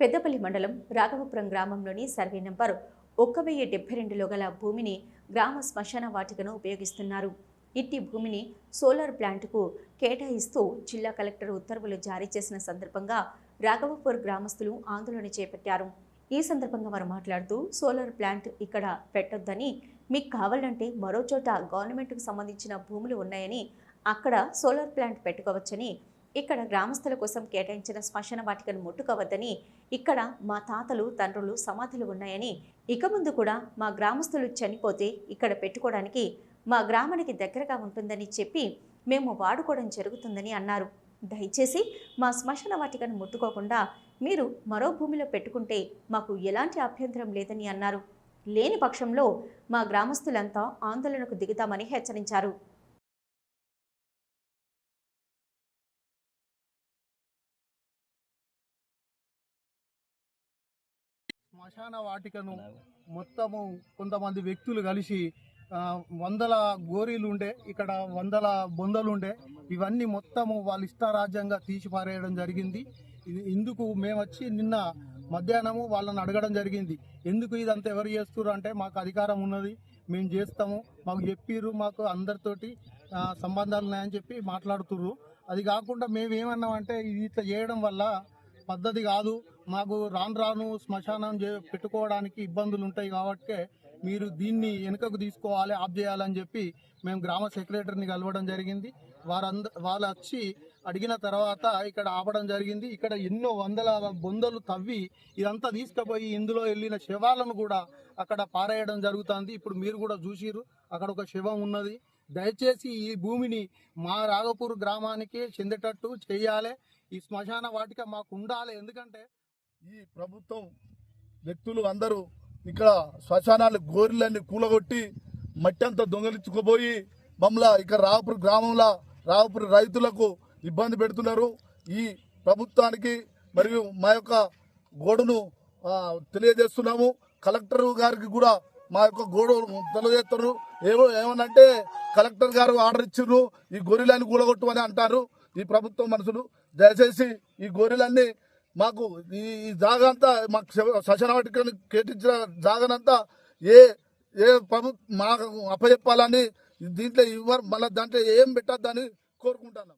పెద్దపల్లి మండలం రాఘవపురం గ్రామంలోని survey number ఒక్క వెయ్యి డెబ్బై రెండులో గల భూమిని గ్రామ శ్మశాన వాటికను ఉపయోగిస్తున్నారు. ఇట్టి భూమిని సోలార్ ప్లాంట్కు కేటాయిస్తూ జిల్లా కలెక్టర్ ఉత్తర్వులు జారీ చేసిన సందర్భంగా రాఘవపూర్ గ్రామస్తులు ఆందోళన చేపట్టారు. ఈ సందర్భంగా వారు మాట్లాడుతూ సోలార్ ప్లాంట్ ఇక్కడ పెట్టొద్దని మీకు కావాలంటే మరో చోట గవర్నమెంట్కు సంబంధించిన భూములు ఉన్నాయని అక్కడ సోలార్ ప్లాంట్ పెట్టుకోవచ్చని ఇక్కడ గ్రామస్తుల కోసం కేటాయించిన శ్మశాన వాటికను ముట్టుకోవద్దని ఇక్కడ మా తాతలు తండ్రులు సమాధులు ఉన్నాయని ఇక ముందు కూడా మా గ్రామస్తులు చనిపోతే ఇక్కడ పెట్టుకోవడానికి మా గ్రామానికి దగ్గరగా ఉంటుందని చెప్పి మేము వాడుకోవడం జరుగుతుందని అన్నారు. దయచేసి మా శ్మశాన వాటికను ముట్టుకోకుండా మీరు మరో భూమిలో పెట్టుకుంటే మాకు ఎలాంటి అభ్యంతరం లేదని అన్నారు. లేని పక్షంలో మా గ్రామస్తులంతా ఆందోళనకు దిగుతామని హెచ్చరించారు. శ్మశాన వాటికను మొత్తము కొంతమంది వ్యక్తులు కలిసి వందల గోరీలు ఉండే ఇక్కడ వందల బొందలు ఉండే ఇవన్నీ మొత్తము వాళ్ళ ఇష్టారాజ్యంగా తీసి పారేయడం జరిగింది. ఇది ఇందుకు మేము వచ్చి నిన్న మధ్యాహ్నము వాళ్ళని అడగడం జరిగింది. ఎందుకు ఇదంతా ఎవరు చేస్తున్నారు అంటే మాకు అధికారం ఉన్నది మేము చేస్తాము మాకు చెప్పిర్రు మాకు అందరితోటి సంబంధాలు ఉన్నాయని చెప్పి మాట్లాడుతుర్రు. అది కాకుండా మేము ఏమన్నామంటే ఇది ఇట్లా చేయడం వల్ల పద్ధతి కాదు మాకు రాను రాను శ్మశానం చే- పెట్టుకోవడానికి ఇబ్బందులు ఉంటాయి కాబట్టి మీరు దీన్ని వెనుకకు తీసుకోవాలి ఆప్ చేయాలని చెప్పి మేము గ్రామ సెక్రటరీని కలవడం జరిగింది. వారంద వాళ్ళు వచ్చి అడిగిన తర్వాత ఇక్కడ ఆపడం జరిగింది. ఇక్కడ ఎన్నో వందల బొందలు తవ్వి ఇదంతా తీసుకుపోయి ఇందులో వెళ్ళిన శవాలను కూడా అక్కడ పారేయడం జరుగుతుంది. ఇప్పుడు మీరు కూడా చూసిర్రు అక్కడ ఒక శవం ఉన్నది. దయచేసి ఈ భూమిని మా రాఘపూర్ గ్రామానికి చెందేటట్టు చేయాలి. ఈ శ్మశాన వాటిక మాకు ఉండాలి. ఎందుకంటే ఈ ప్రభుత్వం వ్యక్తులు అందరూ ఇక్కడ శ్మశానాలు గోరిలన్నీ కూలగొట్టి మట్టి అంతా దొంగలించుకుపోయి మమ్మల్ని ఇక్కడ రావుపూర్ గ్రామంలో రావుపూర్ రైతులకు ఇబ్బంది పెడుతున్నారు. ఈ ప్రభుత్వానికి మరియు మా యొక్క గోడును తెలియజేస్తున్నాము. కలెక్టర్ గారికి కూడా మా యొక్క గోడు తెలియజేస్తారు ఏమో ఏమనంటే కలెక్టర్ గారు ఆర్డర్ ఇచ్చారు ఈ గొర్రెలని కూలగొట్టమని అంటారు. ఈ ప్రభుత్వం మనుషులు. దయచేసి ఈ గొర్రెలన్నీ మాకు ఈ ఈ జాగా అంతా మాకు శవ- శ్మశాన వాటికని ఏ ఏ ప్రభు మాకు అప్పచెప్పాలని దీంట్లో ఇవ్వరు మళ్ళీ దాంట్లో ఏం పెట్టద్దని కోరుకుంటున్నాం.